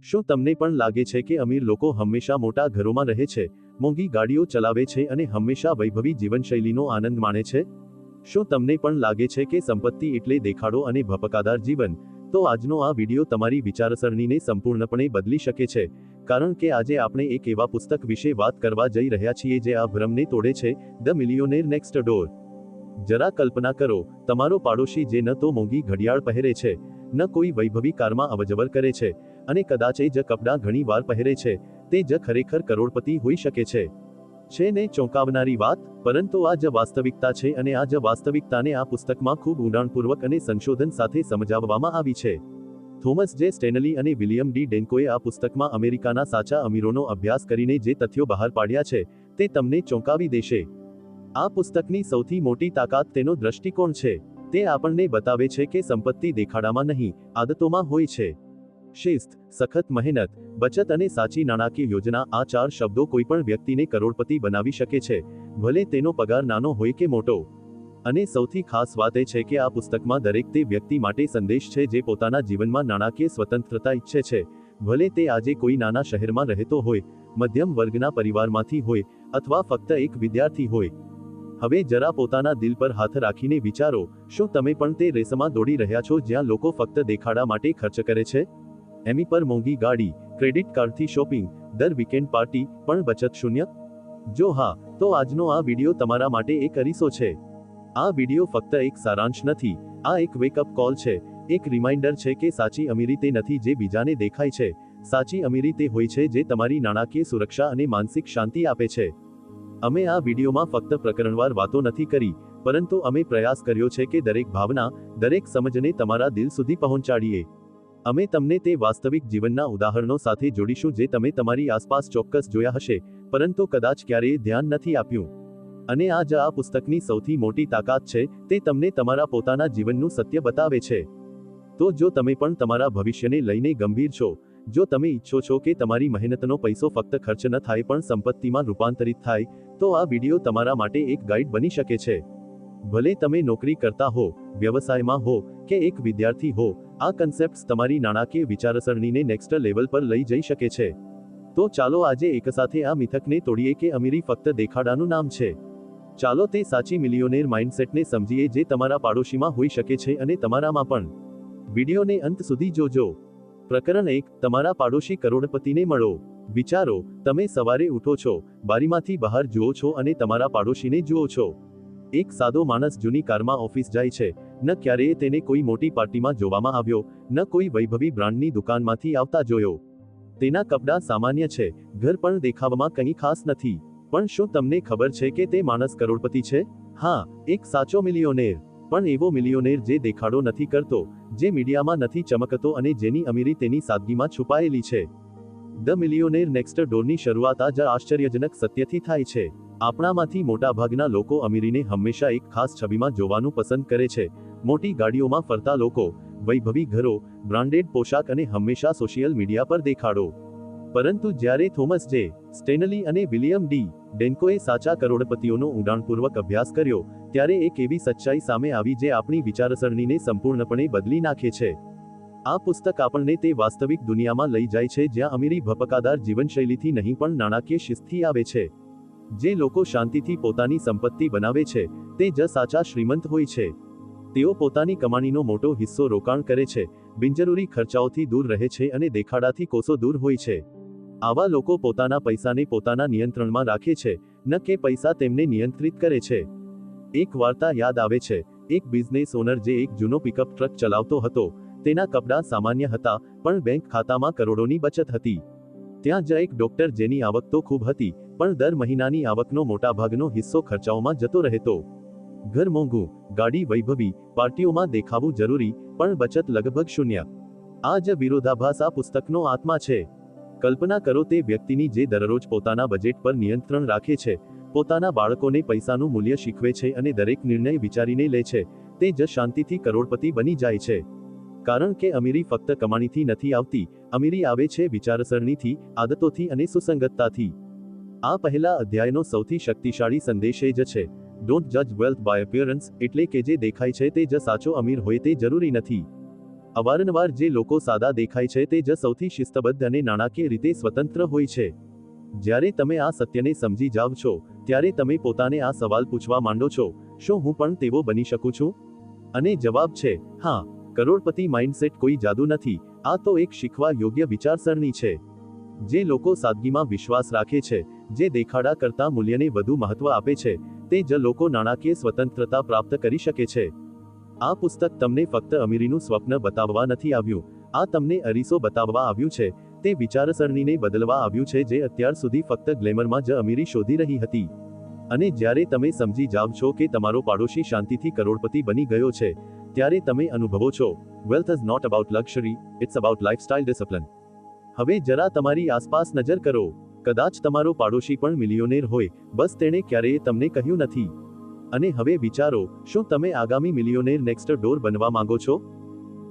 શું તમને પણ લાગે છે કે અમીર લોકો હંમેશા મોટા ઘરોમાં રહે છે, મોંઘી ગાડીઓ ચલાવે છે અને હંમેશા વૈભવી જીવનશૈલીનો આનંદ માણે છે? શું તમને પણ લાગે છે કે સંપત્તિ એટલે દેખાડો અને ભપકાદાર જીવન? તો આજનો આ વિડિયો તમારી વિચારસરણીને સંપૂર્ણપણે બદલી શકે છે, કારણ કે આજે આપણે એક એવા પુસ્તક વિશે વાત કરવા જઈ રહ્યા છીએ જે આ ભ્રમને તોડે છે, ધ મિલિયોનેર નેક્સ્ટ ડોર. જરા કલ્પના કરો, તમારો પાડોશી જે ન તો મોંઘી ઘડિયાળ પહેરે છે, ન કોઈ વૈભવી કારમાં અવજવર કરે છે અને કદાચ જ કપડાં ઘણી વાર પહેરે છે, તે જ ખરેખર કરોડપતિ હોઈ શકે છે. છે ને ચોંકાવનારી વાત? પરંતુ આ જ વાસ્તવિકતા છે અને આ જ વાસ્તવિકતાને આ પુસ્તકમાં ખૂબ ઊંડાણપૂર્વક અને સંશોધન સાથે સમજાવવામાં આવી છે. થોમસ જે સ્ટેનલી અને વિલિયમ ડી ડેન્કોએ આ પુસ્તકમાં અમેરિકાના સાચા અમીરોનો અભ્યાસ કરીને જે તથ્યો બહાર પાડ્યા છે, તે તમને ચોંકાવી દેશે. આ પુસ્તકની સૌથી મોટી તાકાત તેનો દ્રષ્ટિકોણ છે. તે આપણને બતાવે છે કે સંપત્તિ દેખાડામાં નહીં, આદતોમાં હોય છે. શિસ્ત, સખત મહેનત, બચત અને સાચી નાણાકીય યોજના આ ચાર શબ્દો કોઈપણ વ્યક્તિને કરોડપતિ બનાવી શકે છે, ભલે તેનો પગાર નાનો હોય કે મોટો. અને સૌથી ખાસ વાત એ છે કે આ પુસ્તકમાં દરેક તે વ્યક્તિ માટે સંદેશ છે જે પોતાના જીવનમાં નાણાકીય સ્વતંત્રતા ઈચ્છે છે. ભલે તે આજે કોઈ નાના શહેરમાં રહેતો હોય, મધ્યમ વર્ગના પરિવારમાંથી હોય, અથવા ફક્ત એક વિદ્યાર્થી હોય. હવે જરા પોતાના દિલ પર હાથ રાખીને વિચારો, શું તમે પણ તે રેસમાં દોડી રહ્યા છો જ્યાં લોકો ફક્ત દેખાડા માટે ખર્ચ કરે છે? એમી પર મોંઘી ગાડી, ક્રેડિટ કાર્ડથી શોપિંગ, દર વીકેન્ડ પાર્ટી પણ બચત શૂન્ય? જો હા, તો આજનો આ વિડિયો તમારા માટે એક અરીસો છે. આ વિડિયો ફક્ત એક સારાંશ નથી, આ એક વેકઅપ કોલ છે, એક રિમાઇન્ડર છે કે સાચી અમીરી તે નથી જે બીજાને દેખાય છે, સાચી અમીરી તે હોય છે જે તમારી નાણાકીય સુરક્ષા અને માનસિક શાંતિ આપે છે. અમે આ વિડિયોમાં ફક્ત પ્રકરણવાર વાતો નથી કરી, પરંતુ અમે પ્રયાસ કર્યો છે કે દરેક ભાવના, દરેક સમજને તમારા દિલ સુધી પહોંચાડીએ. અમે તમને તે વાસ્તવિક જીવનના ઉદાહરણો સાથે જોડીશું જે તમે તમારી આસપાસ ચોક્કસ જોયા હશે, પરંતુ કદાચ ક્યારેય ધ્યાન નથી આપ્યું. અને આ જ આ પુસ્તકની સૌથી મોટી તાકાત છે, તે તમને તમારા પોતાના જીવનનું સત્ય બતાવે છે. તો જો તમે પણ તમારા ભવિષ્યને લઈને ગંભીર છો, જો તમે ઈચ્છો છો કે તમારી મહેનતનો પૈસો ફક્ત ખર્ચ ન થાય પણ સંપત્તિમાં રૂપાંતરિત થાય, તો આ વિડિયો તમારા માટે એક ગાઈડ બની શકે છે. ભલે તમે નોકરી કરતા હો, વ્યવસાયમાં હો, કે એક વિદ્યાર્થી હો આ કન્સેપ્ટ્સ તમારી નાણાકીય વિચારસરણીને નેક્સ્ટ લેવલ પર લઈ જઈ શકે છે. તો ચાલો આજે એકસાથે આ મિથકને તોડીએ કે અમીરી ફક્ત દેખાડાનું નામ છે. ચાલો તે સાચી મિલિયોનેર માઇન્ડસેટને સમજીએ જે તમારા પાડોશીમાં હોઈ શકે છે અને તમારામાં પણ. વિડીયોને અંત સુધી જોજો. પ્રકરણ એક, તમારા પાડોશી કરોડપતિને મળો. વિચારો, તમે સવારે ઉઠો છો, બારીમાંથી બહાર જુઓ છો અને તમારા પાડોશીને જુઓ છો. એક સાદો માણસ જૂની કારમાં ઓફિસ જાય છે. ન ક્યારેય તેને કોઈ મોટી પાર્ટીમાં જોવામાં આવ્યો, ન કોઈ વૈભવી બ્રાન્ડની દુકાનમાંથી આવતા જોયો. તેના કપડાં સામાન્ય છે, ઘર પણ દેખાવમાં કંઈ ખાસ નથી. પણ શું તમને ખબર છે કે તે માણસ કરોડપતિ છે? હા, એક સાચો મિલિયોનેર. પણ એવો મિલિયોનેર જે દેખાડો નથી કરતો, જે મીડિયામાં નથી ચમકતો અને જેની અમીરી તેની સાદગીમાં છુપાયેલી છે. ધ મિલિયોનેર નેક્સ્ટ ડોરની શરૂઆત આ જ આશ્ચર્યજનક સત્યથી થાય છે. આપણામાંથી મોટાભાગના લોકો અમીરીને હંમેશા એક ખાસ છબીમાં જોવાનું પસંદ કરે છે મોટી ગાડીઓમાં ફરતા લોકો, વૈભવી ઘરો, બ્રાન્ડેડ પોશાક અને હંમેશા સોશિયલ મીડિયા પર દેખાડો. પરંતુ જ્યારે થોમસ જે, સ્ટેનલી અને વિલિયમ ડી, ડેન્કોએ સાચા કરોડપતિઓનો ઊંડાણપૂર્વક અભ્યાસ કર્યો, ત્યારે એક એવી સચ્ચાઈ સામે આવી જે આપણી વિચારસરણીને સંપૂર્ણપણે બદલી નાખે છે. આ પુસ્તક આપણને તે વાસ્તવિક દુનિયામાં લઈ જાય છે જ્યાં અમીરી ભપકાદાર જીવનશૈલીથી નહીં પણ નાણાકીય શિસ્તથી આવે છે. જે લોકો શાંતિથી પોતાની સંપત્તિ બનાવે છે, તે જ સાચા શ્રીમંત હોય છે. તેઓ પોતાની કમાણીનો મોટો હિસ્સો રોકાણ કરે છે, બિનજરૂરી ખર્ચાઓથી દૂર રહે છે અને દેખાડાથી કોસો દૂર હોય છે. આવા લોકો પોતાના પૈસાને પોતાના નિયંત્રણમાં રાખે છે, ન કે પૈસા તેમને નિયંત્રિત કરે છે. એક વાર્તા યાદ આવે છે, એક બિઝનેસ ઓનર જે એક જૂનો પિકઅપ ટ્રક ચલાવતો હતો, તેના કપડાં સામાન્ય હતા, પણ બેંક ખાતામાં કરોડોની બચત હતી. ત્યાં જ એક ડોક્ટર જેની આવક તો ખૂબ હતી, પણ દર મહિનાની આવકનો મોટાભાગનો હિસ્સો ખર્ચાઓમાં જતો રહેતો. ઘર મોંઘું, ગાડી વૈભવી, પાર્ટીઓમાં દેખાવું જરૂરી, પણ બચત લગભગ શૂન્ય. આ જ વિરોધાભાસ આ પુસ્તકનો આત્મા છે. કલ્પના કરો તે વ્યક્તિની જે દરરોજ પોતાના બજેટ પર નિયંત્રણ રાખે છે, પોતાના બાળકોને પૈસાનું મૂલ્ય શીખવે છે અને દરેક નિર્ણય વિચારીને લે છે, તે જ શાંતિથી કરોડપતિ બની જાય છે. કારણ કે અમીરી ફક્ત કમાણીથી નથી આવતી, અમીરી આવે છે વિચારસરણીથી, આદતોથી અને સુસંગતતાથી. આ પહેલા અધ્યાયનો સૌથી શક્તિશાળી સંદેશ એ જ છે. ડોન્ટ જજ વેલ્થ બાય અપિયરન્સ એટલે કે જે દેખાય છે તે જ સાચો અમીર હોય તે જરૂરી નથી. અવારનવાર જે લોકો સાદા દેખાય છે તે જ સૌથી શિસ્તબદ્ધ અને નાણાકીય રીતે સ્વતંત્ર હોય છે. જ્યારે તમે આ સત્યને સમજી જાવ છો, ત્યારે તમે પોતાને આ સવાલ પૂછવા માંડો છો, શું હું પણ તેવો બની શકું છું? અને જવાબ છે, હા, કરોડપતિ માઇન્ડસેટ કોઈ જાદુ નથી, આ તો એક શીખવા યોગ્ય વિચારસરણી છે. જે લોકો સાદગીમાં વિશ્વાસ રાખે છે, જે દેખાડા કરતા મૂલ્યને વધુ મહત્વ આપે છે તે જ લોકો નાણાકીય સ્વતંત્રતા પ્રાપ્ત કરી શકે છે. આ પુસ્તક તમને ફક્ત અમીરીનું સ્વપ્ન બતાવવા નથી આવ્યું. આ તમને અરીસો બતાવવા આવ્યું છે. તે વિચારસરણીને બદલવા આવ્યું છે જે અત્યાર સુધી ફક્ત ગ્લેમરમાં જ અમીરી શોધી રહી હતી. અને જ્યારે તમે સમજી જાવ છો કે તમારો પાડોશી શાંતિથી કરોડપતિ બની ગયો છે, ત્યારે તમે અનુભવો છો wealth is not about luxury it's about lifestyle discipline હવે જરા તમારી આસપાસ નજર કરો. કદાચ તમારો પાડોશી પણ મિલિયોનેર હોય બસ તેણે ક્યારેય તમને કહ્યું નથી. અને હવે વિચારો શું તમે આગામી મિલિયોનેર નેક્સ્ટ ડોર બનવા માંગો છો?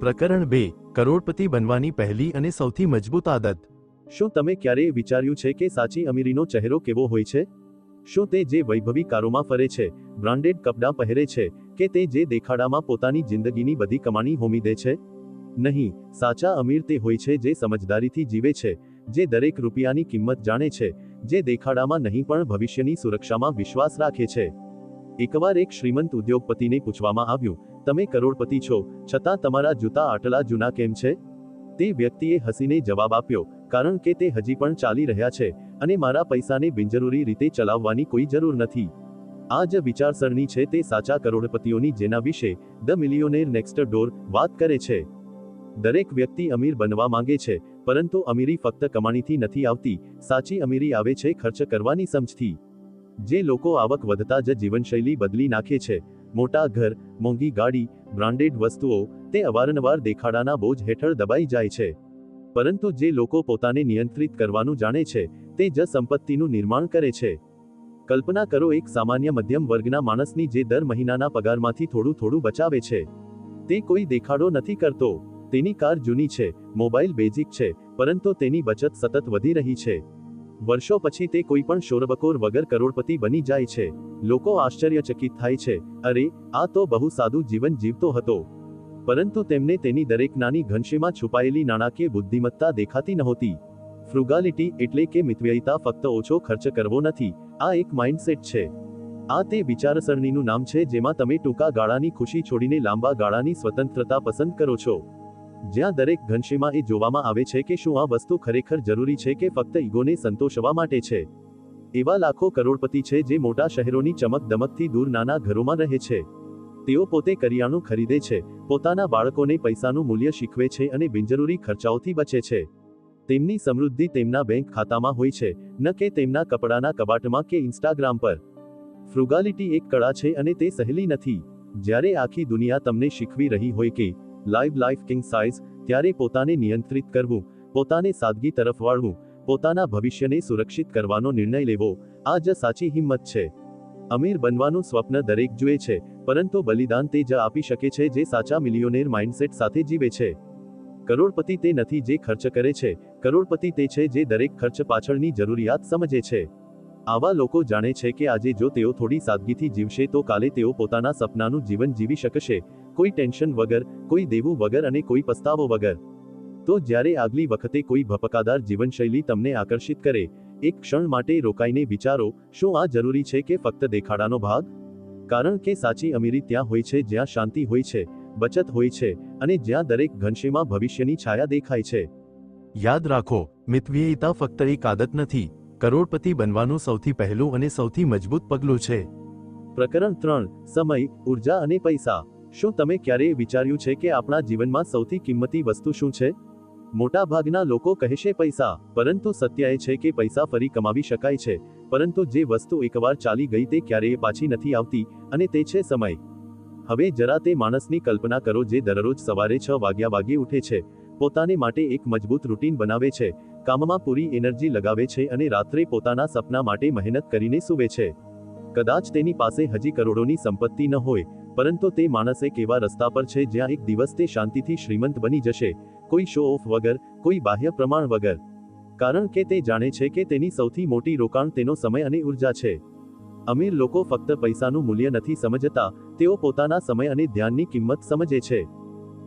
પ્રકરણ બે કરોડપતિ બનવાની પહેલી અને સૌથી મજબૂત આદત. શું તમે ક્યારેય વિચાર્યું છે કે સાચી અમીરીનો ચહેરો કેવો હોય છે? શું તે જે વૈભવી કારોમાં ફરે છે બ્રાન્ડેડ કપડાં પહેરે છે કે તે જે દેખાડામાં પોતાની જિંદગીની બધી કમાણી હોમી દે છે? નહીં સાચા અમીર તે હોય છે જે સમજદારીથી જીવે છે જે દરેક રૂપિયાની કિંમત જાણે છે, જે દેખાડામાં નહીં પણ ભવિષ્યની સુરક્ષામાં વિશ્વાસ રાખે છે. એકવાર એક શ્રીમંત ઉદ્યોગપતિને પૂછવામાં આવ્યું, તમે કરોડપતિ છો, છતાં તમારા જૂતા આટલા જૂના કેમ છે? તે વ્યક્તિએ હસીને જવાબ આપ્યો, કારણ કે તે હજી પણ ચાલી રહ્યા છે અને મારા પૈસાને બિનજરૂરી રીતે ચલાવવાની કોઈ જરૂર નથી. આ જ વિચારસરણી છે તે સાચા કરોડપતિઓની જેના વિશે ધ મિલિયોનેર નેક્સ્ટ ડોર વાત કરે છે. દરેક વ્યક્તિ અમીર બનવા માંગે છે, પરંતુ અમીરી ફક્ત કમાણીથી નથી આવતી, સાચી અમીરી આવે છે ખર્ચ કરવાની સમજથી. જે લોકો આવક વધતા જ જીવનશૈલી બદલી નાખે છે, મોટા ઘર, મોંઘી ગાડી, બ્રાન્ડેડ વસ્તુઓ, તે અવારનવાર દેખાડાના બોજ હેઠળ દબાઈ જાય છે. પરંતુ જે લોકો પોતાને નિયંત્રિત કરવાનું જાણે છે, તે જ સંપત્તિનું નિર્માણ કરે છે. કલ્પના કરો એક સામાન્ય મધ્યમ વર્ગના માણસની જે દર મહિનાના પગારમાંથી થોડું થોડું બચાવે છે. તે કોઈ દેખાડો નથી કરતો. તેની કાર જૂની છે મોબાઈલ બેઝિક છે, પરંતુ તેની બચત સતત વધી રહી છે. વર્ષો પછી તે કોઈ પણ શોરબકોર વગર કરોડપતિ બની જાય છે. લોકો આશ્ચર્યચકિત થાય છે, અરે, આ તો બહુ સાદું જીવન જીવતો હતો. પરંતુ તેમને તેની દરેક નાની ઘનશીમાં છુપાયેલી નાણાકીય બુદ્ધિમત્તા દેખાતી નહોતી. ફ્રુગાલિટી એટલે કે મિતવ્યયતા ફક્ત ઓછો ખર્ચ કરવો નથી, આ એક માઇન્ડસેટ છે. આ તે વિચારસરણીનું નામ છે જેમાં તમે ટૂંકા ગાળાની ખુશી છોડીને લાંબા ગાળાની સ્વતંત્રતા પસંદ કરો છો. જ્યાં દરેક ઘનશીમાં એ જોવામાં આવે છે કે શું આ વસ્તુ ખરેખર જરૂરી છે કે ફક્ત ઈગોને સંતોષવા માટે છે. એવા લાખો કરોડપતિ છે જે મોટા શહેરોની ચમક દમકથી દૂર નાના ઘરોમાં રહે છે. તેઓ પોતે કરિયાણું ખરીદે છે, પોતાના બાળકોને પૈસાનું મૂલ્ય શીખવે છે અને બિનજરૂરી ખર્ચાઓથી બચે છે. તેમની સમૃદ્ધિ તેમના બેંક ખાતામાં હોય છે, ન કે તેમના કપડાના કબાટમાં કે ઇન્સ્ટાગ્રામ પર. ફ્રુગાલિટી એક કળા છે અને તે સહેલી નથી. જ્યારે આખી દુનિયા તમને શીખવી રહી હોય કે લાઈવ લાઈફ કિંગ સાઇઝ ત્યારે પોતાને નિયંત્રિત કરવું, પોતાને સાદગી તરફ વાળવું, પોતાના ભવિષ્યને સુરક્ષિત કરવાનો નિર્ણય લેવો, આ જ સાચી હિંમત છે. અમીર બનવાનું સ્વપ્ન દરેક જુએ છે, પરંતુ બલિદાન તે જ આપી શકે છે જે સાચા મિલિયોનેર માઇન્ડસેટ સાથે જીવે છે. કરોડપતિ તે નથી જે ખર્ચ કરે છે, કરોડપતિ તે છે જે દરેક ખર્ચ પાછળની જરૂરિયાત સમજે છે. આવા લોકો જાણે છે કે આજે જો તેઓ થોડી સાદગીથી જીવશે તો કાલે તેઓ પોતાના સપનાનું જીવન જીવી શકશે કોઈ ટેન્શન વગર, કોઈ દેવું વગર અને કોઈ પસ્તાવો વગર. તો જ્યારે આગલી વખતે કોઈ ભપકાદાર જીવનશૈલી તમને આકર્ષિત કરે, એક ક્ષણ માટે રોકાઈને વિચારો, શું આ જરૂરી છે કે ફક્ત દેખાડાનો ભાગ? કારણ કે સાચી અમીરી ત્યાં હોય છે, જ્યાં શાંતિ હોય છે, બચત હોય છે, અને જ્યાં દરેક ઘનશેમાં ભવિષ્યની છાયા દેખાય છે. યાદ રાખો મિતવ્યયતા ફક્ત એક આદત નથી, કરોડપતિ બનવાનું સૌથી પહેલું અને સૌથી મજબૂત પગલું છે. પ્રકરણ ત્રણ, સમય, ઊર્જા અને પૈસા. શું તમે ક્યારેય વિચાર્યું છે કે આપણા જીવનમાં સૌથી કિંમતી વસ્તુ શું છે? મોટા ભાગના લોકો કહેશે પૈસા, પરંતુ સત્ય એ છે કે પૈસા ફરી કમાવી શકાય છે, પરંતુ જે વસ્તુ એકવાર ચાલી ગઈ તે ક્યારેય પાછી નથી આવતી, અને તે છે સમય. હવે જરા તે માણસની કલ્પના કરો જે દરરોજ સવારે છ વાગ્યા વાગે ઉઠે છે, પોતાને માટે એક મજબૂત રૂટીન બનાવે છે, કામમાં પૂરી એનર્જી લગાવે છે અને રાત્રે પોતાના સપના માટે મહેનત કરીને સૂવે છે. કદાચ તેની પાસે હજી કરોડોની સંપત્તિ ન હોય પરંતુ તે માણસ એક એવા રસ્તા પર છે જ્યાં એક દિવસ તે શાંતિથી શ્રીમંત બની જશે, કોઈ શો ઓફ વગર, કોઈ બાહ્ય પ્રમાણ વગર. કારણ કે તે જાણે છે કે તેની સૌથી મોટી રોકાણ તેનો સમય અને ઊર્જા છે. અમીર લોકો ફક્ત પૈસાનું મૂલ્ય નથી સમજતા, તેઓ પોતાના સમય અને ધ્યાનની કિંમત સમજે છે.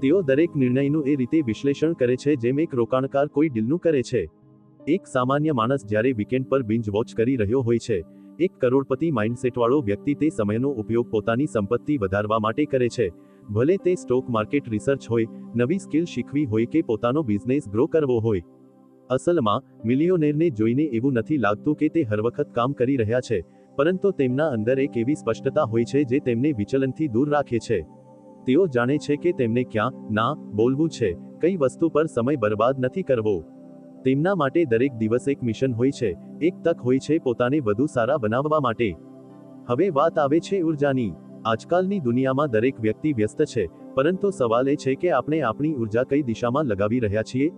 તેઓ દરેક નિર્ણયનું એ રીતે વિશ્લેષણ કરે છે જેમ એક રોકાણકાર કોઈ ડીલનું કરે છે. એક સામાન્ય માણસ જ્યારે વીકેન્ડ પર બિંજ વોચ કરી રહ્યો હોય છે એક કરોડપતિ માઇન્ડસેટવાળો વ્યક્તિ તે સમયનો ઉપયોગ પોતાની સંપત્તિ વધારવા માટે કરે છે. ભલે તે સ્ટોક માર્કેટ રિસર્ચ હોય, નવી સ્કિલ શીખવી હોય કે પોતાનો બિઝનેસ ગ્રો કરવો હોય. અસલમાં, મિલિયોનેરને જોઈને એવું નથી લાગતું કે તે હર વખત કામ કરી રહ્યા છે, પરંતુ તેમના અંદર એક એવી સ્પષ્ટતા હોય છે જે તેમને વિચલનથી દૂર રાખે છે. તેઓ જાણે છે કે તેમને ક્યાં, ના, બોલવું છે, કઈ વસ્તુ પર સમય બરબાદ નથી કરવો. તેમના માટે દરેક દિવસ એક મિશન હોય છે, એક તક હોય છે પોતાને વધુ સારા બનાવવા માટે. હવે વાત આવે છે ઉર્જાની. આજકાલની દુનિયામાં દરેક વ્યક્તિ વ્યસ્ત છે, પરંતુ સવાલ એ છે કે આપણે આપણી ઊર્જા કઈ દિશામાં લગાવી રહ્યા છીએ?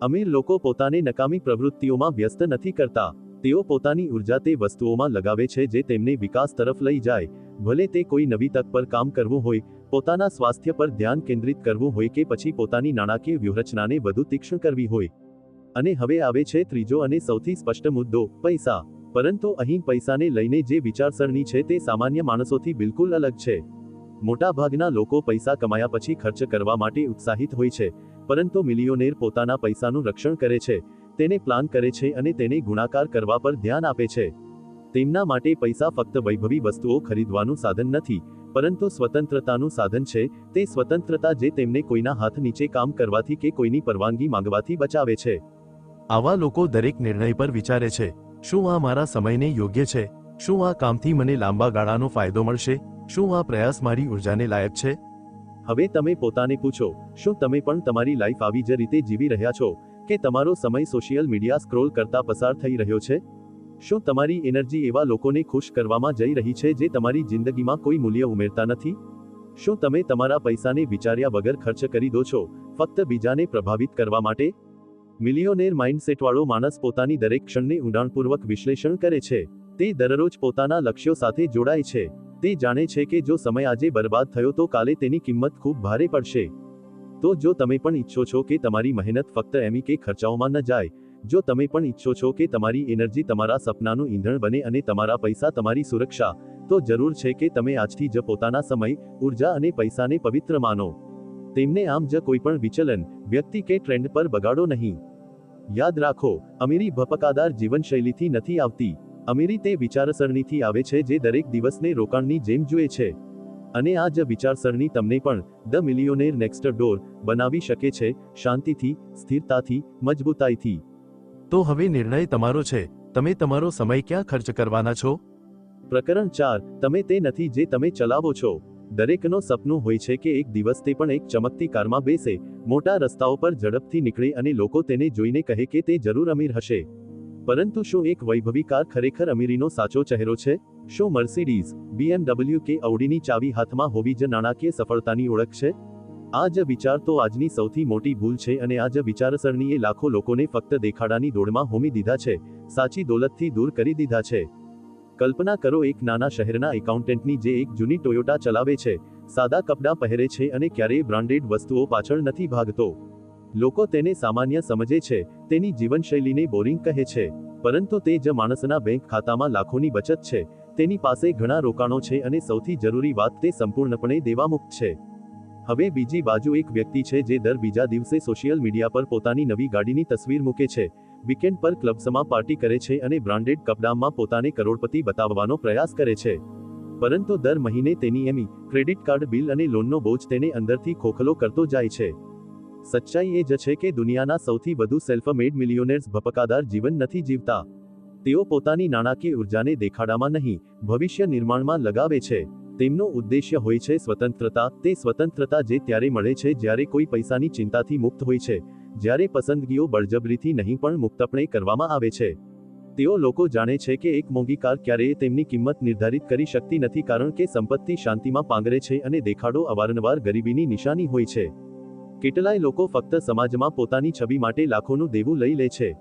અમીર લોકો પોતાને નકામી પ્રવૃત્તિઓમાં વ્યસ્ત નથી કરતા. તેઓ પોતાની ઊર્જા તે વસ્તુઓમાં લગાવે છે જે તેમને વિકાસ તરફ લઈ જાય. ભલે તે કોઈ નવી તક પર કામ કરવું હોય, પોતાના સ્વાસ્થ્ય પર ધ્યાન કેન્દ્રિત કરવું હોય કે પછી પોતાની નાણાકીય વ્યૂહરચનાને વધુ તીક્ષ્ણ કરવી હોય. અને હવે આવે છે ત્રીજો અને સૌથી સ્પષ્ટ મુદ્દો, પૈસા. પરંતુ અહીં પૈસાને લઈને જે વિચારસરણી છે તે સામાન્ય માણસોથી બિલકુલ અલગ છે. મોટાભાગના લોકો પૈસા કમાયા પછી ખર્ચ કરવા માટે ઉત્સાહિત હોય છે, પરંતુ મિલિયોનેર પોતાના પૈસાનું રક્ષણ કરે છે, તેને પ્લાન કરે છે અને તેને ગુણાકાર કરવા પર ધ્યાન આપે છે. તેમના માટે પૈસા ફક્ત વૈભવી વસ્તુઓ ખરીદવાનું સાધન નથી, પરંતુ સ્વતંત્રતાનું સાધન છે, તે સ્વતંત્રતા જે તેમને કોઈના હાથ નીચે કામ કરવાથી કે કોઈની પરવાનગી માંગવાથી બચાવે છે. આવા લોકો દરેક નિર્ણય પર વિચારે છે, શું આ મારા સમયને યોગ્ય છે? શું આ કામથી મને લાંબા ગાળાનો ફાયદો મળશે? શું આ પ્રયાસ મારી ઉર્જાને લાયક છે? હવે તમે પોતાને પૂછો, શું તમે પણ તમારી લાઈફ આવી જ રીતે જીવી રહ્યા છો? કે તમારો સમય સોશિયલ મીડિયા સ્ક્રોલ કરતા પસાર થઈ રહ્યો છે? શું તમારી એનર્જી એવા લોકોને ખુશ કરવામાં જઈ રહી છે જે તમારી જિંદગીમાં કોઈ મૂલ્ય ઉમેરતા નથી? શું તમે તમારા પૈસાને વિચાર્યા વગર ખર્ચ કરી દો છો, ફક્ત બીજાને પ્રભાવિત કરવા માટે? મિલિયોનેર માઇન્ડસેટવાળો માણસ પોતાની દરેક ક્ષણને ઊંડાણપૂર્વક વિશ્લેષણ કરે છે. તે દરરોજ પોતાના લક્ષ્યો સાથે જોડાય છે. તે જાણે છે કે જો સમય આજે બરબાદ થયો તો કાલે તેની કિંમત ખૂબ ભારે પડશે. તો જો તમે પણ ઈચ્છો છો કે તમારી મહેનત ફક્ત એમી કે ખર્ચાઓમાં ન જાય, જો તમે પણ ઈચ્છો છો કે તમારી એનર્જી તમારા સપનાનું ઈંધણ બને અને તમારા પૈસા તમારી સુરક્ષા, તો જરૂર છે કે તમે આજથી જ પોતાના સમય, ઊર્જા અને પૈસાને પવિત્ર માનો. તેમને આમ જ કોઈ પણ વિચલન વ્યક્તિ કે ટ્રેન્ડ પર બગાડો નહીં. યાદ રાખો અમીરી ભપકાદાર જીવનશૈલીથી નથી આવતી. અમીરી તે વિચારસરણીથી આવે છે જે દરેક દિવસને રોકાણની જેમ જુએ છે. અને આ જ વિચારસરણી તમને પણ ધ મિલિયોનેર નેક્સ્ટ ડોર બનાવી શકે છે શાંતિથી સ્થિરતાથી મજબૂતાઈથી. તો હવે નિર્ણય તમારો છે તમે તમારો સમય ક્યાં ખર્ચ કરવાના છો? પ્રકરણ ચાર તમે તે નથી જે તમે ચલાવો છો. દરેકનો સપનું હોય છે કે એક દિવસ તે પણ એક ચમકતી કારમાં બેસે, મોટા રસ્તાઓ પર ઝડપથી નીકળે અને લોકો તેને જોઈને કહે કે તે જરૂર અમીર હશે. પરંતુ શું એક વૈભવી કાર ખરેખર અમીરીનો સાચો ચહેરો છે? શું મર્સિડીઝ બીએમડબલ્યુ કે અવડીની ચાવી હાથમાં હોવી જ નાણાકીય સફળતાની ઓળખ છે? આ જ વિચાર તો આજની સૌથી મોટી ભૂલ છે અને આ જ વિચારસરણીએ લાખો લોકોને ફક્ત દેખાડાની દોડમાં હોમી દીધા છે, સાચી દોલતથી દૂર કરી દીધા છે. કલ્પના કરો એક નાના શહેરના એકાઉન્ટન્ટની જે એક જૂની ટોયોટા ચલાવે છે, સાદા કપડાં પહેરે છે અને ક્યારેય બ્રાન્ડેડ વસ્તુઓ પાછળ નથી ભાગતો. લોકો તેને સામાન્ય સમજે છે, તેની જીવનશૈલીને બોરિંગ કહે છે, પરંતુ તે જ માણસના બેંક ખાતામાં લાખોની બચત છે, તેની પાસે ઘણા રોકાણો છે અને સૌથી જરૂરી વાત તે સંપૂર્ણપણે દેવામુક્ત છે. હવે બીજી બાજુ એક વ્યક્તિ છે જે દર બીજા દિવસે સોશિયલ મીડિયા પર પોતાની નવી ગાડીની તસવીર મૂકે છે વીકેન્ડ પર ક્લબ્સમાં પાર્ટી કરે છે અને બ્રાન્ડેડ કપડામાં પોતાને કરોડપતિ બતાવવાનો પ્રયાસ કરે છે. પરંતુ દર મહિને તેની એમી ક્રેડિટ કાર્ડ બિલ અને લોનનો બોજ તેને અંદરથી ખોખલો કરતો જાય છે. સચ્ચાઈ એ જ છે કે દુનિયાના સૌથી વધુ સેલ્ફ મેડ મિલિયોનેર્સ ભપકાદાર જીવન નથી જીવતા. તેઓ પોતાની નાણાકીય ઉર્જાને દેખાડામાં નહીં, ભવિષ્ય નિર્માણમાં લગાવે છે. તેમનો ઉદ્દેશ્ય હોય છે સ્વતંત્રતા, તે સ્વતંત્રતા જે ત્યારે મળે છે જ્યારે કોઈ પૈસાની ચિંતાથી મુક્ત હોય છે. જ્યારે પસંદગીઓ બળજબરીથી નહીં પણ મુક્તપણે કરવામાં આવે છે. તેઓ લોકો જાણે છે કે એક મોંઘી કાર ક્યારેય તેમની કિંમત નિર્ધારિત કરી શકતી નથી કારણ કે સંપત્તિ શાંતિમાં પાંગરે છે અને દેખાડો અવારનવાર ગરીબીની નિશાની હોય છે. કેટલાય લોકો ફક્ત સમાજમાં પોતાની છબી માટે લાખોનું દેવું લઈ લે છે.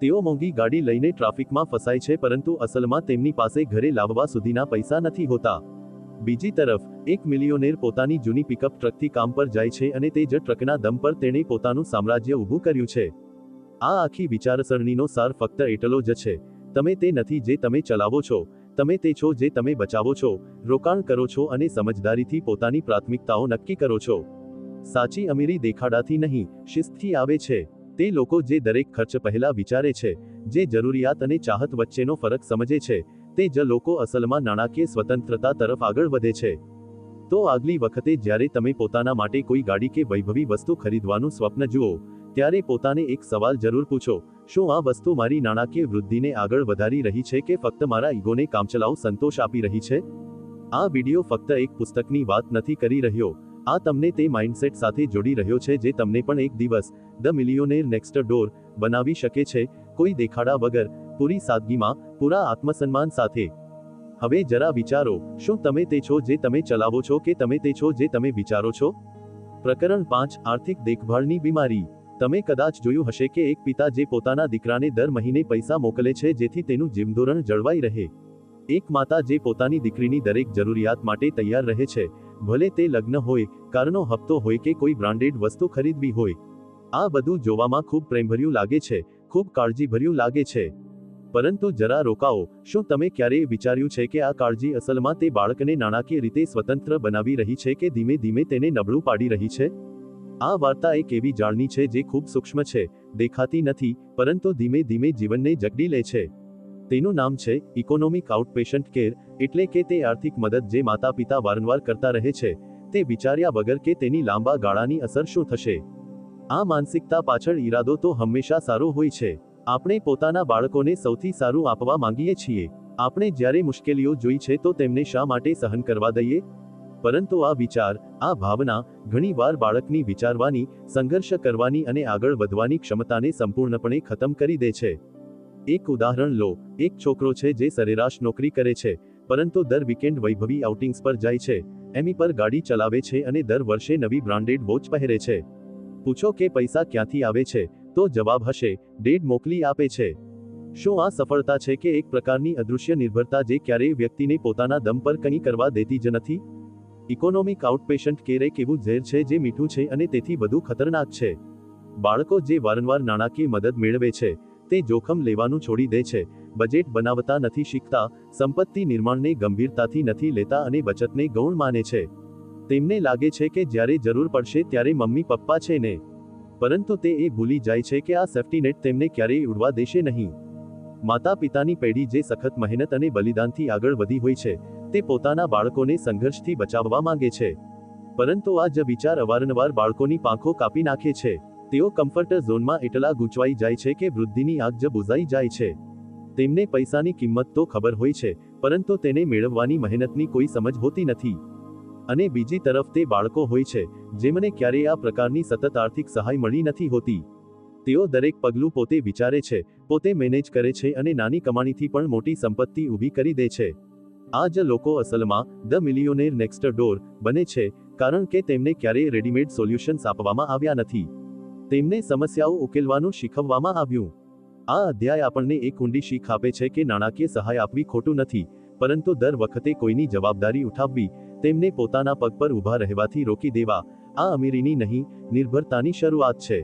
તેઓ મોંઘી ગાડી લઈને ટ્રાફિકમાં ફસાય છે પરંતુ અસલમાં તેમની પાસે ઘરે લાવવા સુધીના પૈસા નથી હોતા. બીજી તરફ, એક મિલિયોનેર પોતાની જૂની પિકઅપ ટ્રકથી કામ પર જાય છે અને તે જ ટ્રકના દમ પર તેણે પોતાનું સામ્રાજ્ય ઊભું કર્યું છે. આ આખી વિચારસરણીનો સાર ફક્ત એટલો જ છે. તમે તે નથી જે તમે ચલાવો છો. તમે તે છો જે તમે બચાવો છો. રોકાણ કરો છો અને સમજદારીથી પોતાની પ્રાથમિકતાઓ નક્કી કરો છો. સાચી અમીરી દેખાડાથી નહીં, શિસ્તથી આવે છે. તે લોકો જે દરેક ખર્ચ પહેલા વિચારે છે, જે જરૂરિયાત અને ચાહત વચ્ચેનો ફરક સમજે છે તે જ લોકો અસલમાં નાણાકીય સ્વતંત્રતા તરફ આગળ વધે છે. તો આગલી વખતે જ્યારે તમે પોતાના માટે કોઈ ગાડી કે વૈભવી વસ્તુ ખરીદવાનું સ્વપ્ન જુઓ, ત્યારે પોતાને એક સવાલ જરૂર પૂછો, શું આ વસ્તુ મારી નાણાકીય વૃદ્ધિને આગળ વધારી રહી છે કે ફક્ત મારા ઈગોને કામચલાઉ સંતોષ આપી રહી છે? આ વિડિયો ફક્ત એક પુસ્તકની વાત નથી કરી રહ્યો, આ તમને તે માઇન્ડસેટ સાથે જોડી રહ્યો છે જે તમને પણ એક દિવસ ધ મિલિયોનેર નેક્સ્ટ ડોર બનાવી શકે છે, કોઈ દેખાડા વગર પૂરી સાદગીમાં, પૂરા આત્મસન્માન સાથે. હવે જરા વિચારો, શું તમે તે છો જે તમે ચલાવો છો કે તમે તે છો જે તમે વિચારો છો? પ્રકરણ પાંચ, આર્થિક દેખભાળની બીમારી. તમે કદાચ જોયું હશે કે એક પિતા જે પોતાના દીકરાને દર મહિને પૈસા મોકલે છે જેથી તેનું જીવધોરણ જળવાઈ રહે. એક માતા જે પોતાની દીકરીની દરેક જરૂરિયાત માટે તૈયાર રહે છે. ભલે તે લગ્ન હોય, કારનો હપ્તો હોય કે કોઈ બ્રાન્ડેડ વસ્તુ ખરીદવી હોય. આ બધું જોવામાં ખૂબ પ્રેમભર્યું લાગે છે, ખૂબ કાળજીભર્યું લાગે છે. પરંતુ જરા રોકાઓ. શું તમે ક્યારેય વિચાર્યું છે કે આ કાળજી અસલમાં તે બાળકને નાણાકીય રીતે સ્વતંત્ર બનાવી રહી છે કે ધીમે ધીમે તેને નબળું પાડી રહી છે? આ વાર્તા એક એવી જાળની છે જે ખૂબ સૂક્ષ્મ છે, દેખાતી નથી, પરંતુ ધીમે ધીમે જીવનને જકડી લે છે. તેનું નામ છે ઇકોનોમિક આઉટપેશન્ટ કેર, એટલે કે તે આર્થિક મદદ જે માતા પિતા વારંવાર કરતા રહે છે. તે વિચાર્યા વગર કે તેની લાંબા ગાળાની અસર શું થશે? આ માનસિકતા પાછળ ઈરાદો તો હંમેશા સારો હોય છે. આપણે પોતાના બાળકોને સૌથી સારું આપવા માંગીએ છીએ. આપણે જ્યારે મુશ્કેલીઓ જોઈ છે તો તેમને શા માટે સહન કરવા દઈએ? પરંતુ આ વિચાર, આ ભાવના ઘણીવાર બાળકની વિચારવાની, સંઘર્ષ કરવાની અને આગળ વધવાની ક્ષમતાને સંપૂર્ણપણે ખતમ કરી દે છે. એક ઉદાહરણ લો, એક છોકરો છે જે સરેરાશ નોકરી કરે છે, પરંતુ દર વીકેન્ડ વૈભવી આઉટિંગ્સ પર જાય છે એમી પર ગાડી ચલાવે છે અને દર વર્ષે નવી બ્રાન્ડેડ વોચ પહેરે છે. પૂછો કે પૈસા ક્યાંથી આવે છે? તો જવાબ હશે, ડેડ મોકલી આપે છે. શું આ સફળતા છે કે એક પ્રકારની અદૃશ્ય નિર્ભરતા જે ક્યારેય વ્યક્તિને પોતાના દમ પર કંઈ કરવા દેતી જ નથી? ઇકોનોમિક આઉટપેશન્ટ કેર એક એવું ઝેર છે જે મીઠું છે અને તેથી વધુ ખતરનાક છે. બાળકો જે વારંવાર નાણાકીય મદદ મેળવે છે, તે જોખમ લેવાનું છોડી દે છે, બજેટ બનાવતા નથી શીખતા, સંપત્તિ નિર્માણને ગંભીરતાથી નથી લેતા અને બચતને ગૌણ માને છે. તેમને લાગે છે કે જ્યારે જરૂર પડશે ત્યારે મમ્મી પપ્પા છે ને. પરંતુ તે એ ભૂલી જાય છે કે આ સેફ્ટી નેટ તેમને ક્યારેય ઉડવા દેશે નહીં. માતા પિતાની પેઢી જે સખત મહેનત અને બલિદાનથી આગળ વધી હોય છે, તે પોતાના બાળકોને સંઘર્ષથી બચાવવા માંગે છે. પરંતુ આ જ વિચાર અવારનવાર બાળકોની પાંખો કાપી નાખે છે. તેઓ કમ્ફર્ટ ઝોનમાં એટલા ગૂંચવાઈ જાય છે કે વૃદ્ધિની આગ જ બુઝાઈ જાય છે. તેમને પૈસાની કિંમત તો ખબર હોય છે, પરંતુ તેને મેળવવાની મહેનતની કોઈ સમજ હોતી નથી. અને બીજી તરફ તે બાળકો હોય છે, જેમને ક્યારેય આ પ્રકારની સતત આર્થિક સહાય મળી નથી હોતી. તેઓ દરેક પગલું પોતે વિચારે છે, પોતે મેનેજ કરે છે અને નાની કમાણીથી પણ મોટી સંપત્તિ ઊભી કરી દે છે. આ જ લોકો અસલમાં ધ મિલિયોનેર નેક્સ્ટ ડોર બને છે, કારણ કે તેમને ક્યારેય રેડીમેડ સોલ્યુશન્સ આપવામાં આવ્યા નથી. તેમને સમસ્યાઓ ઉકેલવાનું શીખવવામાં આવ્યું. આ અધ્યાય આપણને એક ઊંડી શીખ આપે છે કે નાણાકીય સહાય આપવી ખોટું નથી, પરંતુ દર વખતે કોઈની જવાબદારી ઉઠાવવી તેમને પોતાના પગ પર ઊભા રહેવાથી રોકી દેવા, આ અમીરીની નહીં, નિર્ભરતાની શરૂઆત છે.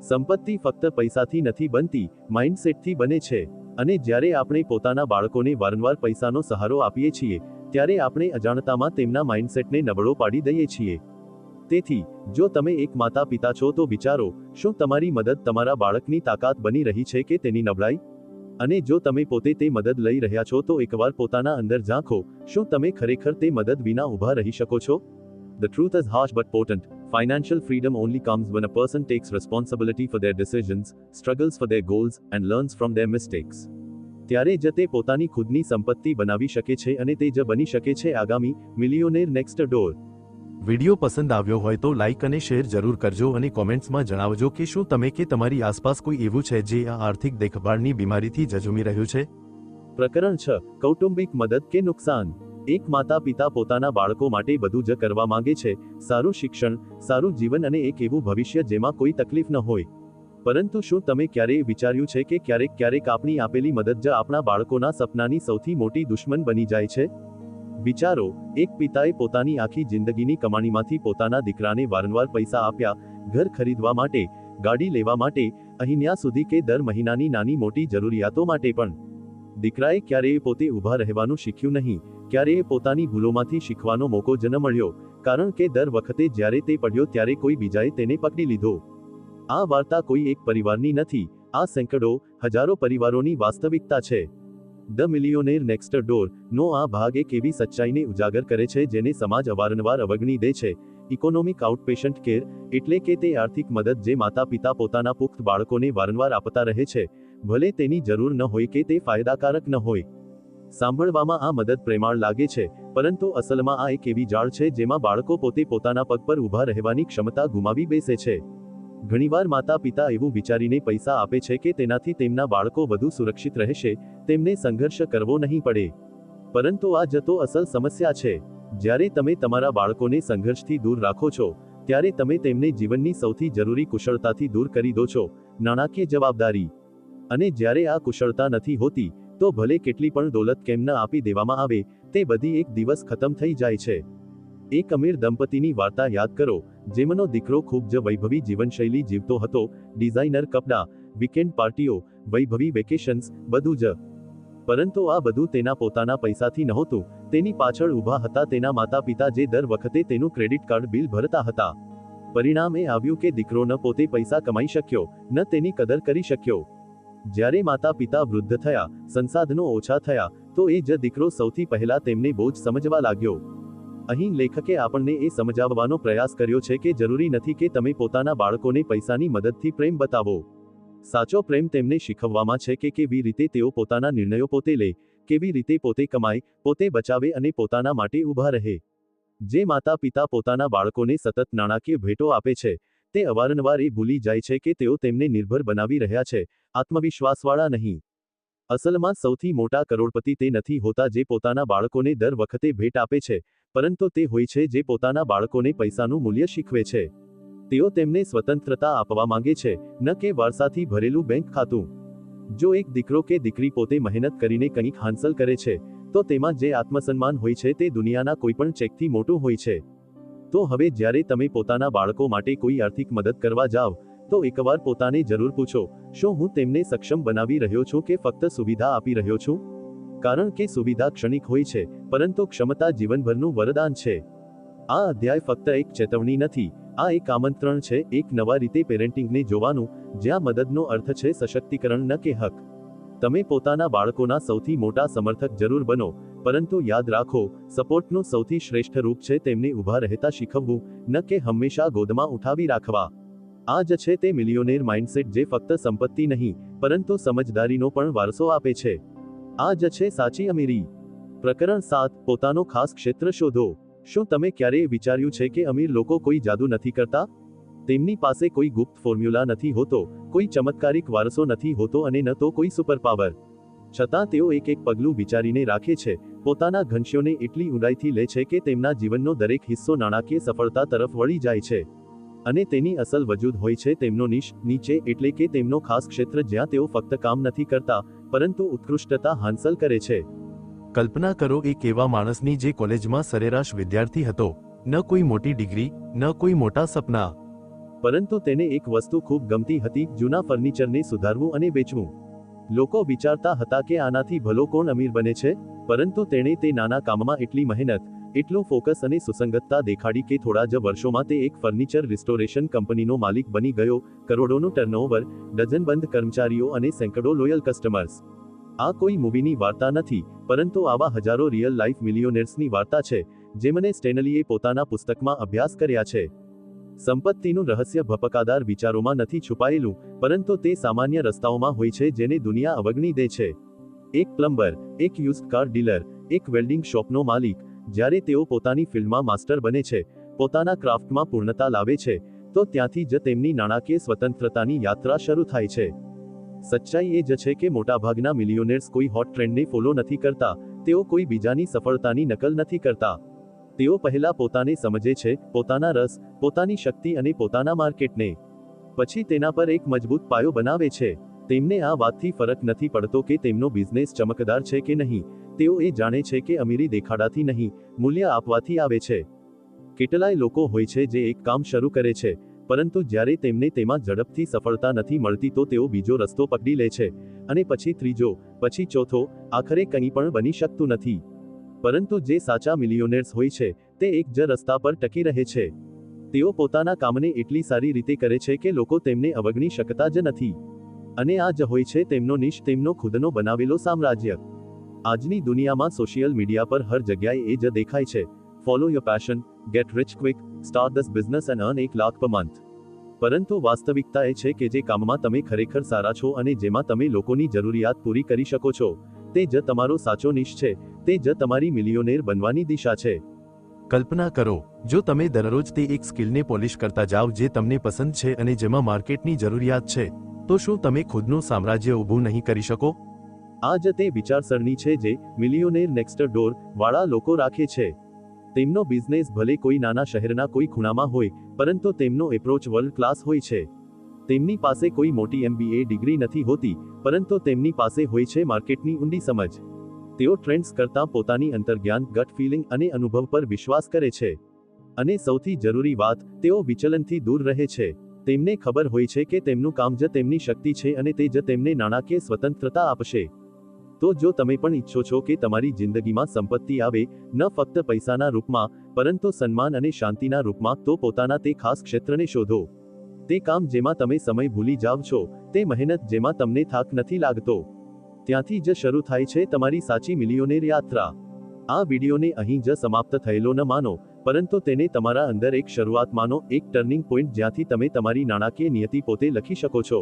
સંપત્તિ ફક્ત પૈસાથી નથી બનતી, માઇન્ડસેટથી બને છે. અને જ્યારે આપણે પોતાના બાળકોને વારંવાર પૈસાનો સહારો આપીએ છીએ, ત્યારે આપણે અજાણતામાં તેમના માઇન્ડસેટને નબળો પાડી દઈએ છીએ. તેથી, જો તમે એક માતા પિતા છો તો વિચારો, શું તમારી મદદ તમારા બાળકની તાકાત બની રહી છે કે તેની નબળાઈ? અને જો તમે પોતે તે મદદ લઈ રહ્યા છો તો એકવાર પોતાના અંદર ઝાંખો શું તમે ખરેખર તે મદદ વિના ઊભા રહી શકો છો The truth is harsh but potent. Financial freedom only comes when a person takes responsibility for their decisions, struggles for their goals, and learns from their mistakes. ત્યારે જ તે પોતાની ખુદની સંપત્તિ બનાવી શકે છે અને તે જ બની શકે છે આગામી મિલિયોનેર નેક્સ્ટ ડોર વિડિયો પસંદ આવ્યો હોય તો લાઇક અને શેર જરૂર કરજો અને કોમેન્ટ્સમાં જણાવજો કે શું તમે કે તમારી આસપાસ કોઈ એવું છે જે આ આર્થિક દેખભાળની બીમારીથી જજુમી રહ્યું છે? પ્રકરણ છ, કૌટુંબિક મદદ કે નુકસાન? એક માતા પિતા પોતાના બાળકો માટે બધું જ કરવા માંગે છે, સારું શિક્ષણ, સારું જીવન અને એક એવું ભવિષ્ય જેમાં કોઈ તકલીફ ન હોય. પરંતુ શું તમે ક્યારેય વિચાર્યું છે કે ક્યારેક ક્યારેક આપણી આપેલી મદદ જ આપણા બાળકોના સપનાની સૌથી મોટી દુશ્મન બની જાય છે? વિચારો એક પિતાએ પોતાની આખી જિંદગીની કમાણીમાંથી પોતાના દીકરાને વારંવાર પૈસા આપ્યા, ઘર ખરીદવા માટે, ગાડી લેવા માટે અહીંયા સુધી કે દર મહિનાની નાની મોટી જરૂરિયાતો માટે પણ. દીકરાએ ક્યારેય પોતે ઊભા રહેવાનું શીખ્યું નહીં, ક્યારેય પોતાની ભૂલોમાંથી શીખવાનો મોકો જ મળ્યો, કારણ કે દર વખતે જ્યારે તે પડ્યો ત્યારે કોઈ બીજાએ તેને પકડી લીધો. આ વાર્તા કોઈ એક પરિવારની નથી, આ સેંકડો હજારો પરિવારોની વાસ્તવિકતા છે. ધ મિલિયોનેર નેક્સ્ટ ડોર, નો આ ભાગ એક એવી સચ્ચાઈને ઉજાગર કરે છે જેને સમાજ અવારનવાર અવગણી દે છે. ઇકોનોમિક આઉટપેશન્ટ કેર, એટલે કે તે આર્થિક મદદ જે માતા પિતા પોતાના પુખ્ત બાળકોને વારંવાર આપતા રહે છે. ભલે તેની જરૂર ન હોય કે તે ફાયદાકારક ન હોય. સાંભળવામાં આ મદદ પ્રેમાળ લાગે છે, પરંતુ અસલમાં આ એક એવી જાળ છે જેમાં બાળકો પોતે પોતાના પગ પર ઊભા રહેવાની ક્ષમતા ગુમાવી બેસે છે. ઘણીવાર માતા પિતા એવું વિચારીને પૈસા આપે છે કે તેનાથી તેમના બાળકો વધુ સુરક્ષિત રહેશે, તેમને સંઘર્ષ કરવો નહીં પડે. પરંતુ આ જતો અસલ સમસ્યા છે. જ્યારે તમે તમારા બાળકોને સંઘર્ષથી દૂર રાખો છો, ત્યારે તમે તેમને જીવનની સૌથી જરૂરી કુશળતાથી દૂર કરી દો છો, નાણાકીય જવાબદારી. અને જ્યારે આ કુશળતા નથી હોતી, તો ભલે કેટલી પણ દોલત કેમ ન આપી દેવામાં આવે, તે બધી એક દિવસ ખતમ થઈ જાય છે. એક અમીર દંપતીની વાર્તા યાદ કરો જેમનો દીકરો ખૂબ જ વૈભવી જીવનશૈલી જીવતો હતો, ડિઝાઇનર કપડાં, વીકેન્ડ પાર્ટીઓ, વૈભવી વેકેશન્સ, બધું જ. પરંતુ આ બધું તેના પોતાના પૈસાથી નહોતું, તેની પાછળ ઊભા હતા તેના માતા પિતા જે દર વખતે તેનું ક્રેડિટ કાર્ડ બિલ ભરતા હતા. પરિણામ આવ્યું કે દીકરો ન પોતે પૈસા કમાઈ શક્યો, ન તેની કદર કરી શક્યો. જ્યારે માતા પિતા વૃદ્ધ થયા, સંસાધનો ઓછા થયા, તો એ જ દીકરો સૌથી પહેલા તેમને બોજ સમજવા લાગ્યો. અહીં લેખકે આપણને એ સમજાવવાનો પ્રયાસ કર્યો છે કે જરૂરી નથી કે તમે પોતાના બાળકોને પૈસાની મદદથી પ્રેમ બતાવો. સાચો પ્રેમ તેમને શીખવવામાં છે કે કેવી રીતે તેઓ પોતાના નિર્ણયો પોતે લે, કેવી રીતે પોતે કમાય, પોતે બચાવે અને પોતાના માટે ઊભા રહે. જે માતા પિતા પોતાના બાળકોને સતત નાણાકીય ભેટો આપે છે, તે અવારનવાર એ ભૂલી જાય છે કે તેઓ તેમને નિર્ભર બનાવી રહ્યા છે, આત્મવિશ્વાસવાળા નહીં. અસલમાં સૌથી મોટા કરોડપતિ તે નથી હોતા જે પોતાના બાળકોને દર વખતે ભેટ આપે છે પરંતુ તે હોય છે જે પોતાના બાળકોને પૈસાનું મૂલ્ય શીખવે છે. તેઓ તેમને સ્વતંત્રતા આપવા માંગે છે, ન કે વારસાથી ભરેલું બેંક ખાતું. જો એક દીકરો કે દીકરી પોતે મહેનત કરીને કંઈક હાંસલ કરે છે, તો તેમાં જે આત્મસન્માન હોય છે તે દુનિયાના કોઈપણ ચેકથી મોટું હોય છે. તો હવે જ્યારે તમે પોતાના બાળકો માટે કોઈ આર્થિક મદદ કરવા જાવ, તો એકવાર પોતાને જરૂર પૂછો, શું હું તેમને સક્ષમ બનાવી રહ્યો છું કે ફક્ત સુવિધા આપી રહ્યો છું? કારણ કે સુવિધા ક્ષણિક હોય છે, પરંતુ ક્ષમતા જીવનભરનું વરદાન છે. આ અધ્યાય ફક્ત એક ચેતવણી નથી, આ એક આમંત્રણ છે, એક નવા રીતે પેરેન્ટિંગને જોવાનું, જ્યાં મદદનો અર્થ છે સશક્તિકરણ ન કે હક. તમે પોતાના બાળકોના સૌથી મોટા સમર્થક જરૂર બનો, પરંતુ યાદ રાખો, સપોર્ટનું સૌથી શ્રેષ્ઠ રૂપ છે તેમને ઊભા રહેતા શીખવવું, ન કે હંમેશા ગોદમાં ઉઠાવી રાખવા. આ જ છે તે મિલિયોનેર માઇન્ડસેટ જે ફક્ત સંપત્તિ નહીં, પરંતુ સમજદારીનો પણ વારસો આપે છે. આ જ છે સાચી અમીરી. પ્રકરણ સાત, પોતાનો ખાસ ક્ષેત્ર શોધો. શું તમે ક્યારેય વિચાર્યું છે કે અમીર લોકો કોઈ જાદુ નથી કરતા? તેમની પાસે કોઈ ગુપ્ત ફોર્મ્યુલા નથી હોતો, કોઈ ચમત્કારિક વારસો નથી હોતો અને ન તો કોઈ સુપર પાવર. છતાં તેઓ એક એક પગલું વિચારીને રાખે છે, પોતાના ઘનશ્યોને એટલી ઊંડાઈથી લે છે કે તેમના જીવનનો દરેક હિસ્સો નાણાકીય સફળતા તરફ વળી જાય છે. અને તેની અસલ વજૂદ હોય છે તેમનો નિશ નીચે એટલે કે તેમનો ખાસ ક્ષેત્ર જ્યાં તેઓ ફક્ત કામ નથી કરતા પરંતુ ઉત્કૃષ્ટતા હાંસલ કરે છે. કલ્પના કરો એક એવા માણસની જે કોલેજમાં સરેરાશ વિદ્યાર્થી હતો ન કોઈ મોટી ડિગ્રી ન કોઈ મોટા સપના. પરંતુ તેને એક વસ્તુ ખૂબ ગમતી હતી જૂના ફર્નિચરને સુધારવું અને વેચવું. લોકો વિચારતા હતા કે આનાથી ભલો કોણ અમીર બને છે પરંતુ તેણે તે નાના કામમાં એટલી મહેનત એટલું ફોકસ અને સુસંગતતા દેખાડી કે થોડા જ વર્ષોમાં તે એક ફર્નિચર રિસ્ટોરેશન કંપનીનો માલિક બની ગયો, કરોડોનું ટર્નઓવર ડઝનબંધ કર્મચારીઓ અને સેંકડો લોયલ કસ્ટમર્સ આ કોઈ મૂવીની વાર્તા નથી, પરંતુ આવા હજારો રિયલ લાઈફ મિલિયોનેર્સની વાર્તા છે જેમને સ્ટેનલીએ પોતાના પુસ્તકમાં અભ્યાસ કર્યા છે. સંપત્તિનું રહસ્ય ભપકાદાર વિચારોમાં નથી છુપાયેલું, પરંતુ તે સામાન્ય રસ્તાઓમાં હોય છે જેને દુનિયા અવગણી દે છે. એક પ્લમ્બર, એક યુઝ કાર ડીલર એક વેલ્ડિંગ શોપનો માલિક જ્યારે તેઓ પોતાની ફિલ્ડમાં માસ્ટર બને છે, પોતાના ક્રાફ્ટમાં પૂર્ણતા લાવે છે, તો ત્યાંથી જ તેમની નાણાકીય સ્વતંત્રતાની યાત્રા શરૂ થાય છે. સચ્ચાઈ એ જ છે કે મોટાભાગના મિલિયોનેર્સ કોઈ હોટ ટ્રેન્ડને ફોલો નથી કરતા, તેઓ કોઈ બીજાની સફળતાની નકલ નથી કરતા. તેઓ પહેલા પોતાને સમજે છે, પોતાના રસ, પોતાની શક્તિ અને પોતાના માર્કેટને. પછી તેના પર એક મજબૂત પાયો બનાવે છે. તેમને આ વાતથી ફરક નથી પડતો કે તેમનો બિઝનેસ ચમકદાર છે કે નહીં તેઓ એ જાણે છે કે અમીરી દેખાડાથી નહીં, મૂલ્ય આપવાથી આવે છે. કેટલાય લોકો હોય છે જે એક કામ શરૂ કરે છે, પરંતુ જ્યારે તેમને તેમાં ઝડપથી સફળતા નથી મળતી તો તેઓ બીજો રસ્તો પકડી લે છે, અને પછી ત્રીજો, પછી ચોથો, આખરે કંઈ પણ બની શકતું નથી. પરંતુ જે સાચા મિલિયોનેર્સ હોય છે, તે એક જ રસ્તા પર ટકી રહે છે. તેઓ પોતાના કામને એટલી સારી રીતે કરે છે કે લોકો તેમને અવગણી શકતા જ નથી. અને આ જ હોય છે તેમનો નિશ, તેમનો ખુદનો બનાવેલો સામ્રાજ્ય. આજની દુનિયામાં સોશિયલ મીડિયા પર હર જગ્યાએ એ જ દેખાય છે. Follow your passion get rich quick start this business and earn એક લાખ પર મંથ પરંતુ વાસ્તવિકતા એ છે કે જે કામમાં તમે ખરેખર સારા છો અને જેમાં તમે લોકોની જરૂરિયાત પૂરી કરી શકો છો, તે જ તમારો સાચો નિશ છે, તે જ તમારી મિલિયોનેર બનવાની દિશા છે. કલ્પના કરો, જો તમે દરરોજ તે એક સ્કિલને પોલિશ કરતા જાઓ જે તમને પસંદ છે અને જેમાં માર્કેટની જરૂરિયાત છે, તો શું તમે ખુદનું સામ્રાજ્ય ઊભું નહીં કરી શકો? આ જ તે વિચારસરણી છે જે મિલિયોનેર નેક્સ્ટ ડોર વાળા લોકો રાખે છે. તેમનો બિઝનેસ ભલે કોઈ નાના શહેરના કોઈ ખૂણામાં હોય, પરંતુ તેમનો એપ્રોચ વર્લ્ડ ક્લાસ હોય છે. તેમની પાસે કોઈ મોટી એમબીએ ડિગ્રી નથી હોતી, પરંતુ તેમની પાસે હોય છે માર્કેટની ઊંડી સમજ. તેઓ ટ્રેન્ડ્સ કરતાં પોતાની અંતર્જ્ઞાન ગટ ફીલિંગ અને અનુભવ પર વિશ્વાસ કરે છે. અને સૌથી જરૂરી વાત, તેઓ વિચલનથી દૂર રહે છે. તેમને ખબર હોય છે કે તેમનું કામ જ તેમની શક્તિ છે અને તે જ તેમને નાણાકીય સ્વતંત્રતા આપશે. તો જો તમે પણ ઈચ્છો છો કે તમારી જિંદગીમાં સંપત્તિ આવે, ન ફક્ત પૈસાના રૂપમાં, પરંતુ સન્માન અને શાંતિના રૂપમાં, તો પોતાના તે ખાસ ક્ષેત્રને શોધો. તે કામ જેમાં તમે સમય ભૂલી જાવ છો, તે મહેનત જેમાં તમને થાક નથી લાગતો. ત્યાંથી જ શરૂ થાય છે તમારી સાચી મિલિયોનેર યાત્રા. આ વિડીયોને અહીં જ સમાપ્ત થયેલો ન માનો, પરંતુ તેને તમારા અંદર એક શરૂઆત માનો એક ટર્નિંગ પોઈન્ટ જ્યાંથી તમે તમારી નાણાકીય નિયતિ પોતે લખી શકો છો.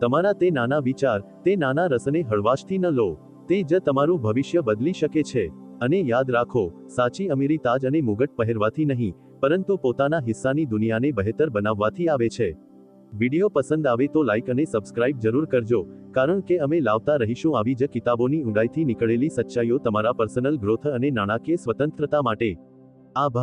તમારા તે નાના વિચાર, તે નાના રસને હળવાશથી ન લો. તે જ તમારું ભવિષ્ય બદલી શકે છે. અને યાદ રાખો, સાચી અમીરી તાજ અને મુગટ પહેરવાથી નહીં, પરંતુ પોતાના હિસ્સાની દુનિયાને બહેતર બનાવવાથી આવે છે. વિડિયો પસંદ આવે તો લાઇક અને સબસ્ક્રાઇબ જરૂર કરજો, કારણ કે અમે લાવતા રહીશું આવી જ કિતાબોની ઊંડાઈથી નીકળેલી સચ્ચાઈઓ તમારા પર્સનલ ગ્રોથ અને નાણાકીય સ્વતંત્રતા માટે. આભાર.